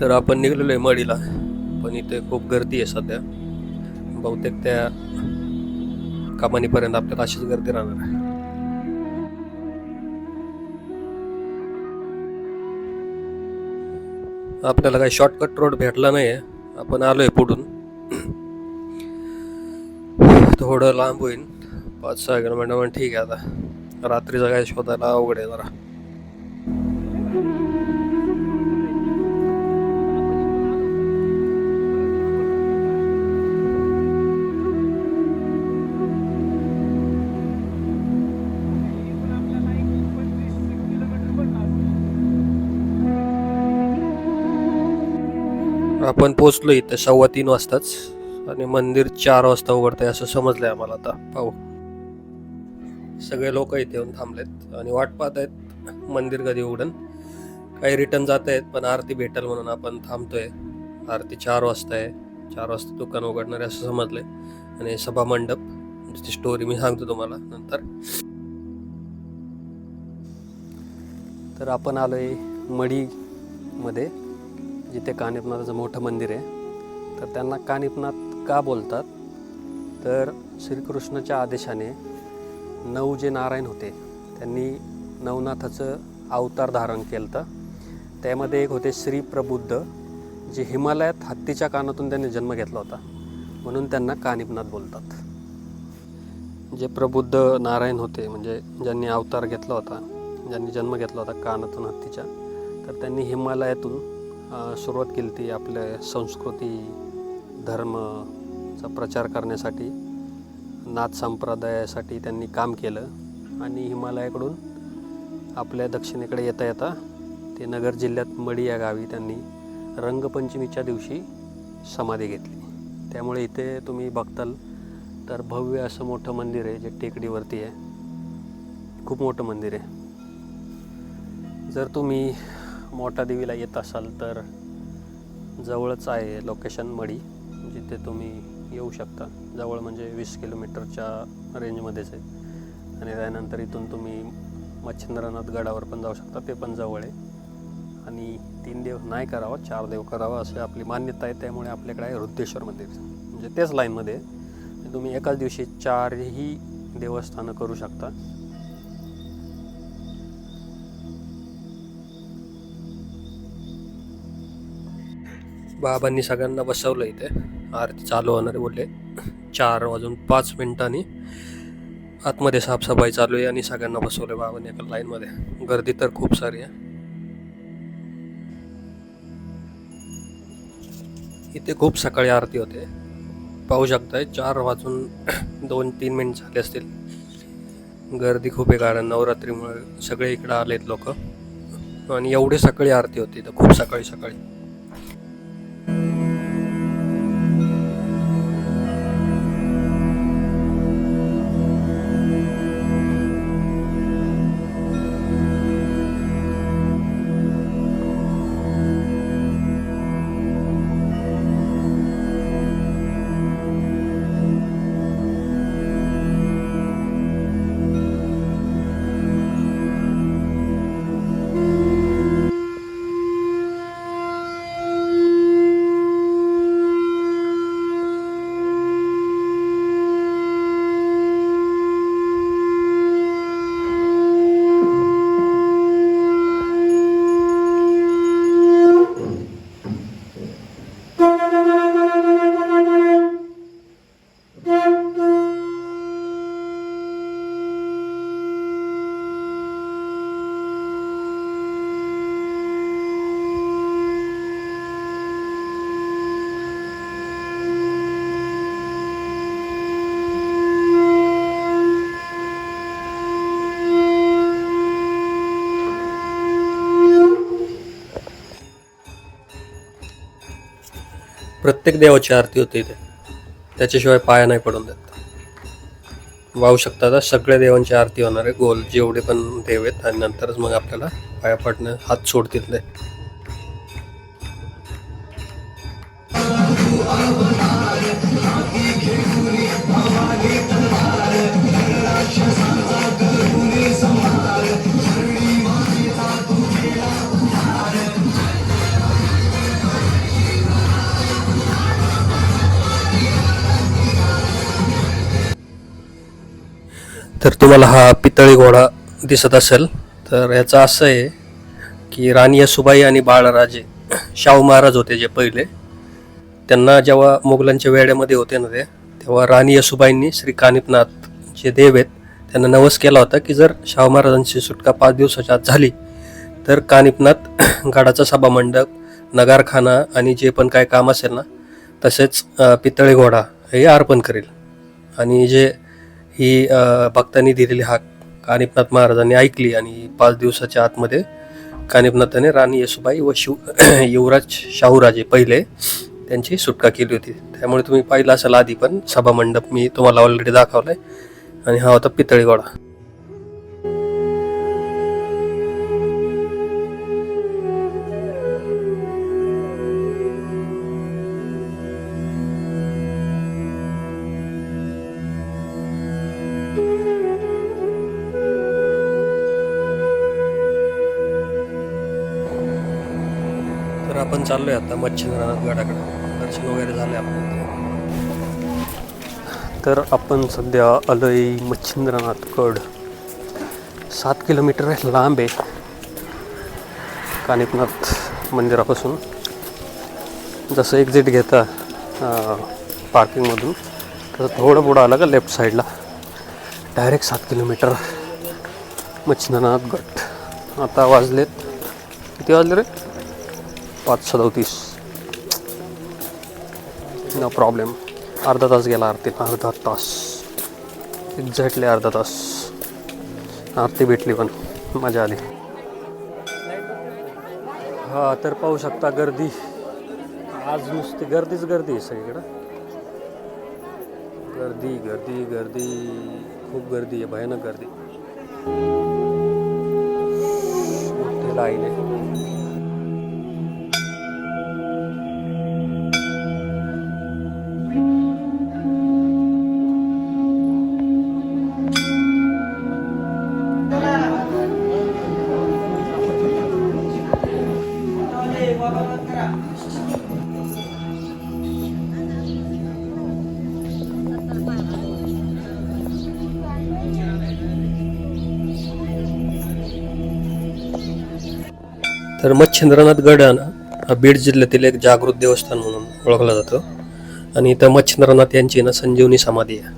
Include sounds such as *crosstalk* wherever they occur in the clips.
तर आपण निघलेलो आहे मडीला. पण इथे खूप गर्दी आहे सध्या. बहुतेक त्या कामानीपर्यंत आपल्याला अशीच गर्दी राहणार आहे. आपल्याला काही शॉर्टकट रोड भेटला नाही आहे आपण आलो आहे पुढून. थोडं लांब होईल पाच सहा किलोमीटर पण ठीक आहे आता. रात्रीचा काय शोधायला अवघड आहे जरा. आपण पोचलो इथे सव्वा तीन वाजताच आणि मंदिर चार वाजता उघडतंय असं समजलंय आम्हाला आता. पाहू. सगळे लोक इथे येऊन थांबलेत आणि वाट पाहत आहेत मंदिर कधी उघडन. काही रिटर्न जात आहेत पण आरती भेटल म्हणून आपण थांबतोय. आरती चार वाजता आहे. चार वाजता दुकान उघडणार आहे असं समजलंय. आणि सभा मंडप ती स्टोरी मी सांगतो तुम्हाला नंतर. तर आपण आलोय मडीमध्ये जिथे कानिपनाथाचं मोठं मंदिर आहे तर त्यांना कानिपनाथ का बोलतात? तर श्रीकृष्णाच्या आदेशाने नऊ जे नारायण होते त्यांनी नवनाथाचं अवतार धारण केलं होतं त्यामध्ये एक होते श्री प्रबुद्ध जे हिमालयात हत्तीच्या कानातून त्यांनी जन्म घेतला होता. म्हणून त्यांना कानिपनाथ बोलतात. जे प्रबुद्ध नारायण होते म्हणजे ज्यांनी अवतार घेतला होता ज्यांनी जन्म घेतला होता कानातून हत्तीच्या तर त्यांनी हिमालयातून सुरुवात केली ती आपल्या संस्कृती धर्मचा प्रचार करण्यासाठी नाथ संप्रदायासाठी त्यांनी काम केलं आणि हिमालयाकडून आपल्या दक्षिणेकडे येता येता ते नगर जिल्ह्यात मडी या गावी त्यांनी रंगपंचमीच्या दिवशी समाधी घेतली. त्यामुळे इथे तुम्ही बघताल तर भव्य असं मोठं मंदिर आहे जे टेकडीवरती आहे. खूप मोठं मंदिर आहे. जर तुम्ही मोठा देवीला येत असाल तर जवळच आहे लोकेशन मडी जिथे तुम्ही येऊ शकता. जवळ म्हणजे वीस किलोमीटरच्या रेंजमध्येच आहे. आणि त्यानंतर इथून तुम्ही मच्छिंद्रनाथ गडावर पण जाऊ शकता ते पण जवळ आहे. आणि तीन देव नाही करावा चार देव करावा असे आपली मान्यता आहे. त्यामुळे आपल्याकडे आहे रुद्धेश्वर मंदिर. म्हणजे तेच लाईनमध्ये तुम्ही एकाच दिवशी चारही देवस्थानं करू शकता. बाबांनी सगळ्यांना बसवलं इथे. आरती चालू होणार आहे बोलले. चार वाजून पाच मिनिटांनी. आतमध्ये साफसफाई चालू आहे आणि सगळ्यांना बसवलं बाबांनी एका लाईनमध्ये. गर्दी तर खूप सारी आहे. इथे खूप सकाळी आरती होते. पाहू शकताय चार वाजून *clears throat* दोन तीन मिनिट झाले असतील. गर्दी खूप आहे कारण नवरात्रीमुळे सगळे इकडे आलेत लोक. आणि एवढे सकाळी आरती होती इथं खूप सकाळी सकाळी. प्रत्येक देवाची आरती होते इथे. त्याच्याशिवाय पाया नाही पडून देत. वाहू शकता आता सगळ्या देवांची आरती होणार आहे. गोल जेवढे पण देव आहेत आणि नंतरच मग आपल्याला पाया पडणं हात सोडतील ते तर तुम्हाला हा पितळी घोडा दिसत असेल. तर याचं असं आहे की राणी सुबाई आणि बाळराजे शाहू महाराज होते जे पहिले. त्यांना जेव्हा मुघलांच्या वेड्यामध्ये होते ना ते तेव्हा राणी येसुबाईंनी श्री कानिपनाथ जे देव आहेत त्यांना नवस केला होता की जर शाहू महाराजांची सुटका पाच दिवसाच्या आत झाली तर कानिपनाथ *clears throat* गडाचा सभामंडप नगारखाना आणि जे पण काय काम असेल ना तसेच पितळी घोडा हे अर्पण करेल. आणि जे ही भक्तांनी दिलेली हाक कानिपनाथ महाराजांनी ऐकली आणि पाच दिवसाच्या आतमध्ये कानिपनाथाने राणी येसुबाई व शिव *clears throat* युवराज शाहूराजे पहिले त्यांची सुटका केली होती. त्यामुळे तुम्ही पाहिलं असेल आधी पण सभामंडप मी तुम्हाला ऑलरेडी दाखवलाय. आणि हा होता पितळी आपण चाललोय आता मच्छिंद्रनाथ गडाकडे. दर्शन वगैरे झाले आपलं. तर आपण सध्या आलोय मच्छिंद्रनाथ गड. सात किलोमीटर लांब आहे. कानिपनाथ मंदिरापासून. जसं एक्झिट घेता पार्किंगमधून तसं थोडं पुढं आलं का लेफ्ट साईडला डायरेक्ट सात किलोमीटर मच्छिंद्रनाथ गट आता वाजलेत किती वाजले रे? पाच सदोतीस नो प्रॉब्लेम अर्धा तास गेला आरती. अर्धा तास. एक्झॅक्टली अर्धा तास. आरती भेटली पण. मजा आली. हा तर पाहू शकता गर्दी. आज नुसती गर्दीच गर्दी आहे सगळीकडं. गर्दी गर्दी गर्दी. खूप गर्दी आहे भयानक गर्दी. मोठी लाईन आहे तर मच्छिंद्रनाथ गड आहे ना हा बीड जिल्ह्यातील एक जागृत देवस्थान म्हणून ओळखला जातो. आणि इथं मच्छिंद्रनाथ यांची ना संजीवनी समाधी आहे.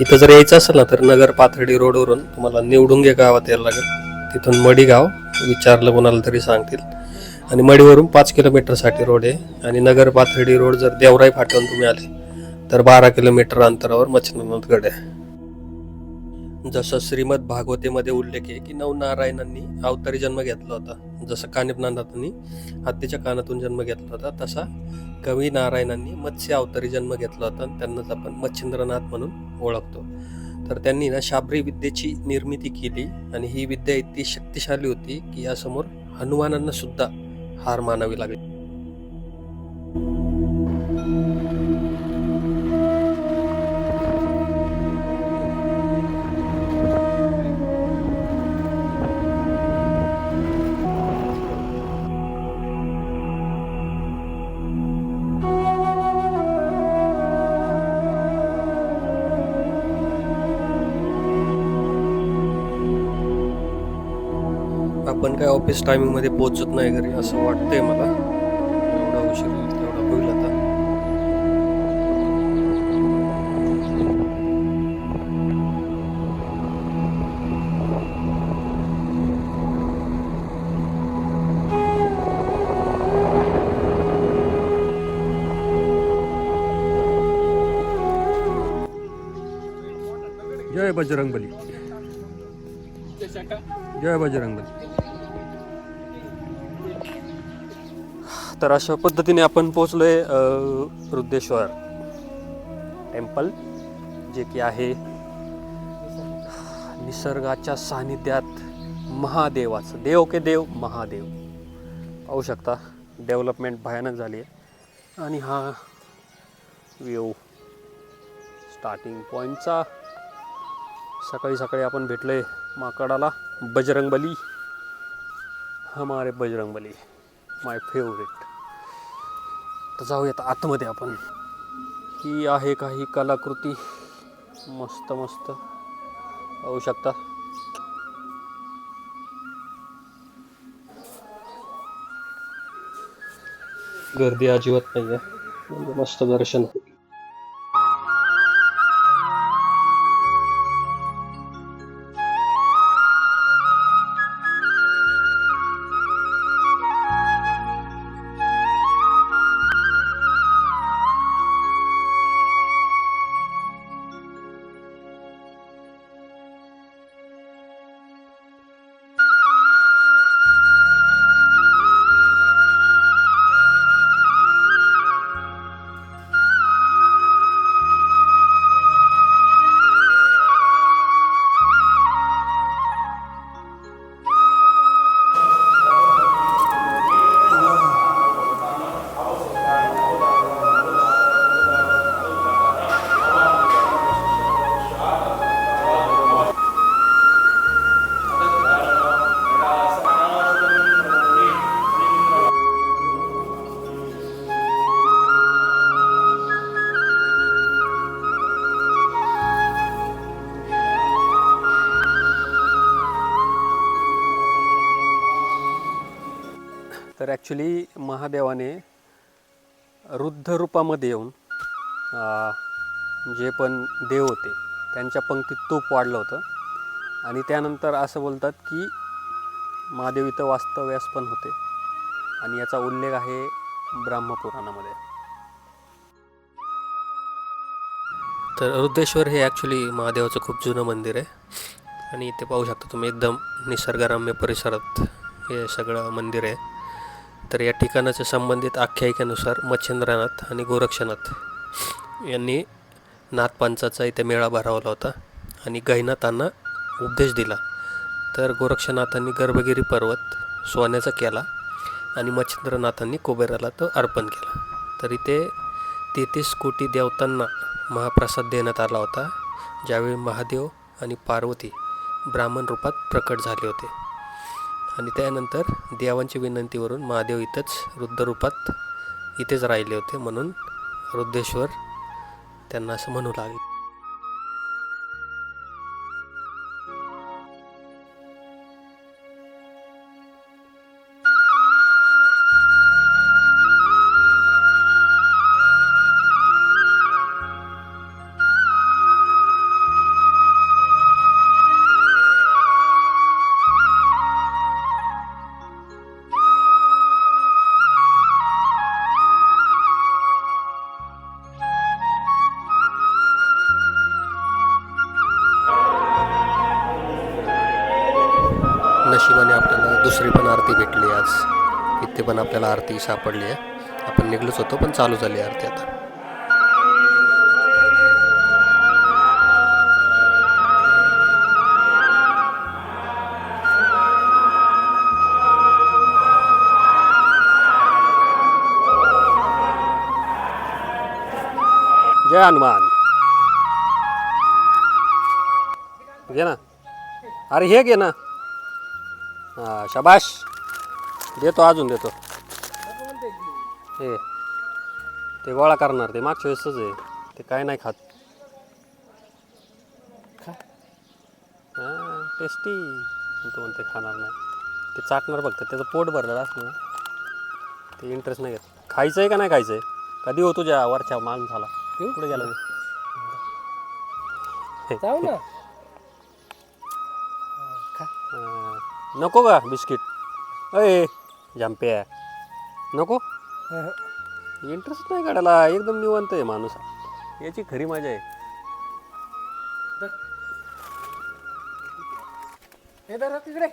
इथं जर यायचं असेल ना तर नगर पाथर्डी रोडवरून तुम्हाला निवडुंगे गावात यायला लागेल. तिथून मडी गाव विचारलं कोणाला तरी सांगतील. आणि मडीवरून पाच किलोमीटरसाठी रोड आहे. आणि नगर पाथर्डी रोड जर देवराई फाट्यावरून तुम्ही आले तर बारा किलोमीटर अंतरावर मच्छिंद्रनाथ गड आहे. जसं श्रीमद भागवतेमध्ये उल्लेख आहे की नवनारायणांनी अवतारी जन्म घेतला होता. जसं कानिपनाथांनी हत्तीच्या कानातून जन्म घेतला होता तसा कवी नारायणांनी मत्स्य अवतारी जन्म घेतला होता आणि त्यांनाच आपण मच्छिंद्रनाथ म्हणून ओळखतो. तर त्यांनी ना शाबरी विद्येची निर्मिती केली आणि ही विद्या इतकी शक्तिशाली होती की यासमोर हनुमानांना सुद्धा हार मानावी लागली. आपण काय ऑफिस टायमिंगमध्ये पोहोचत नाही घरी असं वाटतंय मला. एवढा उशीर होईल तेवढा होईल आता. जय बजरंगबली. जय बजरंगबली. तर अशा पद्धतीने आपण पोचलो आहे रुद्धेश्वर टेम्पल जे की आहे निसर्गाच्या सानिध्यात महादेवाचं. देव के देव महादेव. पाहू शकता डेव्हलपमेंट भयानक झाली आहे. आणि हा व्यू स्टार्टिंग पॉईंटचा सकाळी सकाळी आपण भेटलोय माकडाला बजरंगबली. हमारे बजरंगबली माय फेवरेट तर जाऊयात आतमध्ये आपण. ही आहे काही कलाकृती. मस्त मस्त. पाहू शकता. गर्दी अजिबात नाही आहे म्हणजे मस्त दर्शन. तर ॲक्च्युली महादेवाने रुद्ध रूपामध्ये येऊन जे पण देव होते त्यांच्या पंक्तीत तूप वाढलं होतं. आणि त्यानंतर असं बोलतात की महादेव इथं वास्तव्यास पण होते. आणि याचा उल्लेख आहे ब्रह्मपुराणामध्ये. तर रुद्रेश्वर हे ॲक्च्युली महादेवाचं खूप जुनं मंदिर आहे. आणि इथे पाहू शकता तुम्ही एकदम निसर्गरम्य परिसरात हे सगळं मंदिर आहे. तर या ठिकाणाच्या संबंधित आख्यायिकेनुसार मच्छिंद्रनाथ आणि गोरक्षनाथ यांनी नाथपंचाचा इथे मेळा भरवला होता आणि गहिनाथांना उपदेश दिला. तर गोरक्षनाथांनी गर्भगिरी पर्वत सोन्याचा केला आणि मच्छिंद्रनाथांनी कुबेराला तो अर्पण केला. तर इथे तेहतीस कोटी देवतांना महाप्रसाद देण्यात आला होता ज्यावेळी महादेव आणि पार्वती ब्राह्मण रूपात प्रकट झाले होते. आणि त्यानंतर देवांच्या विनंतीवरून महादेव इथंच रुद्ररूपात इथेच राहिले होते म्हणून रुद्धेश्वर त्यांना असं म्हणू लागले. पण आपल्याला आरती सापडली आहे. आपण निघलोच होतो पण चालू झाली आरती आता. जय हनुमान. घे ना. अरे हे घे ना. हा शबाश देतो अजून देतो. हे ते गोळा करणार ते मागच्या वेळेसच आहे. ते काय नाही खात. हां टेस्टी तो म्हणते खाणार नाही. ते चाटणार फक्त त्याचं पोट भरलेलं असणार ते इंटरेस्ट नाही घेत. खायचं आहे का नाही खायचं आहे कधी हो तुझ्या वरच्या माणसाला कुठे गेला? जाऊ ना. नको का बिस्किट? अय जम्पे नको इंटरेस्ट नाही काढायला एकदम निवंत आहे माणूस याची खरी मजा आहे हे धरा तिकडे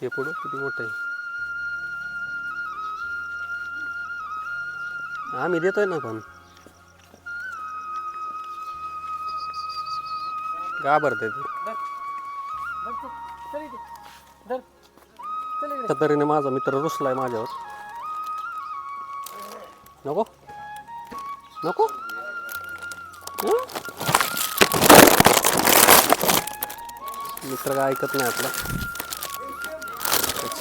शेपूड किती मोठं आहे आम्ही देतोय ना पण घाबरते ते धर तू. चल तऱ्हेने माझा मित्र रुसलाय माझ्यावर. नको. नको. मित्र काय ऐकत नाही आपला.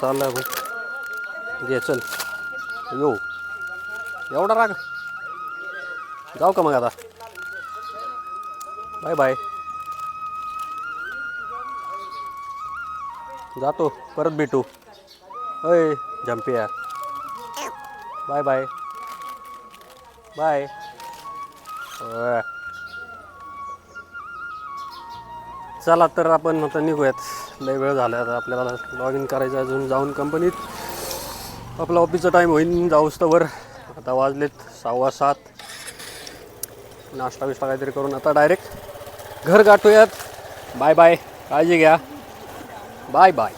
चाललं भाऊ. घे चल. येऊ. एवढा राग. जाऊ का मग आता? Bye bye. जातो. परत भेटू. अय जम्पिया बाय बाय बाय चला तर आपण आता निघूयात. लय वेळ झाला आता आपल्याला लॉग इन करायचं आहे अजून जाऊन कंपनीत आपला ऑफिसचा टाईम होईल जाऊस्तवर आता वाजलेत सहावा सात. नाश्ता बिश्ता काहीतरी करून आता डायरेक्ट घर गाठूयात. बाय बाय काळजी घ्या. Bye bye